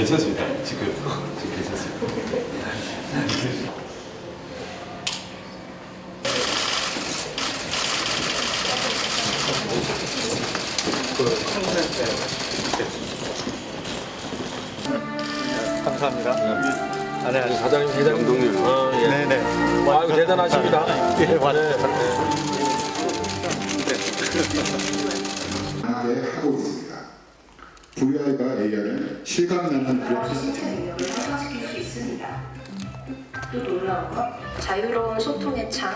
네, 괜찮습니다. 지금 지금 괜찮습니다. 감사합니다. 아, 네, 사장님, 회장님, 감독님. 아, 예. 네네. 아 유 대단하십니다. 예, 맞아요. 하게 하고 있습니다. VR과 AR은 실감나는 그래픽 신체 능력을 향상시킬 수 있습니다. 또 놀라운 건 자유로운 소통의 창,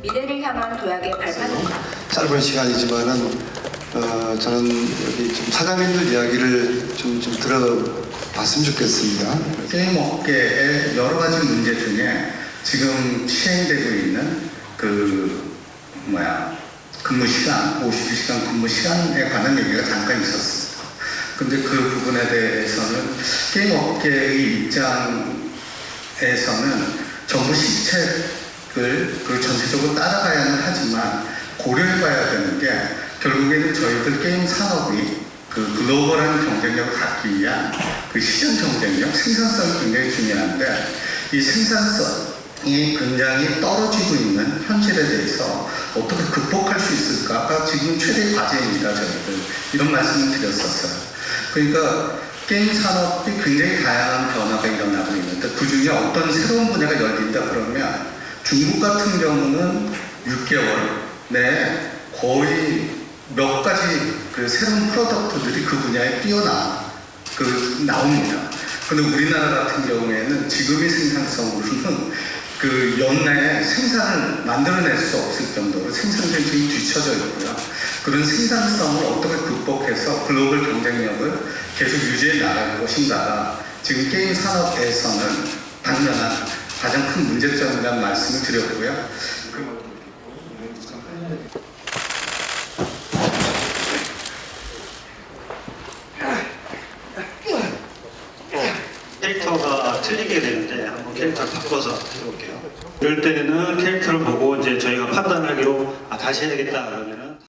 미래를 향한 도약의 발판입니다. 짧은 시간이지만은 어, 저는 여기 좀 사장님들 이야기를 좀, 좀 들어봤으면 좋겠습니다. 게임 업계의 여러 가지 문제 중에 지금 시행되고 있는 그 뭐야 근무 시간, 52시간 근무 시간에 관한 얘기가 잠깐 있었습니다. 근데 그 부분에 대해서는 게임 업계의 입장에서는 정부 시책을 그 전체적으로 따라가야는 하지만 고려해봐야 되는 게 결국에는 저희들 게임 산업이 그 글로벌한 경쟁력을 갖기 위한 그 시장 경쟁력, 생산성이 굉장히 중요한데 이 생산성이 굉장히 떨어지고 있는 현실에 대해서 어떻게 극복 있을까가 지금 최대 과제입니다, 저희들. 이런 말씀을 드렸었어요. 그러니까 게임 산업이 굉장히 다양한 변화가 일어나고 있는데 그 중에 어떤 새로운 분야가 열린다 그러면 중국 같은 경우는 6개월 내에 거의 몇 가지 그 새로운 프로덕트들이 그 분야에 뛰어나 그 나옵니다. 근데 우리나라 같은 경우에는 지금의 생산성으로는 그 연내에 생산을 만들어낼 수 없을 정도로 생산 전쟁이 뒤처져 있고요. 그런 생산성을 어떻게 극복해서 글로벌 경쟁력을 계속 유지해 나갈 것인가가 지금 게임 산업에서는 당면한 가장 큰 문제점이라는 말씀을 드렸고요. 그 캐릭터가 틀리게 되는데 한번 캐릭터를 바꿔서 해볼게요. 이럴 때는 캐릭터를 보고 이제 저희가 판단하기로 아, 다시 해야겠다 그러면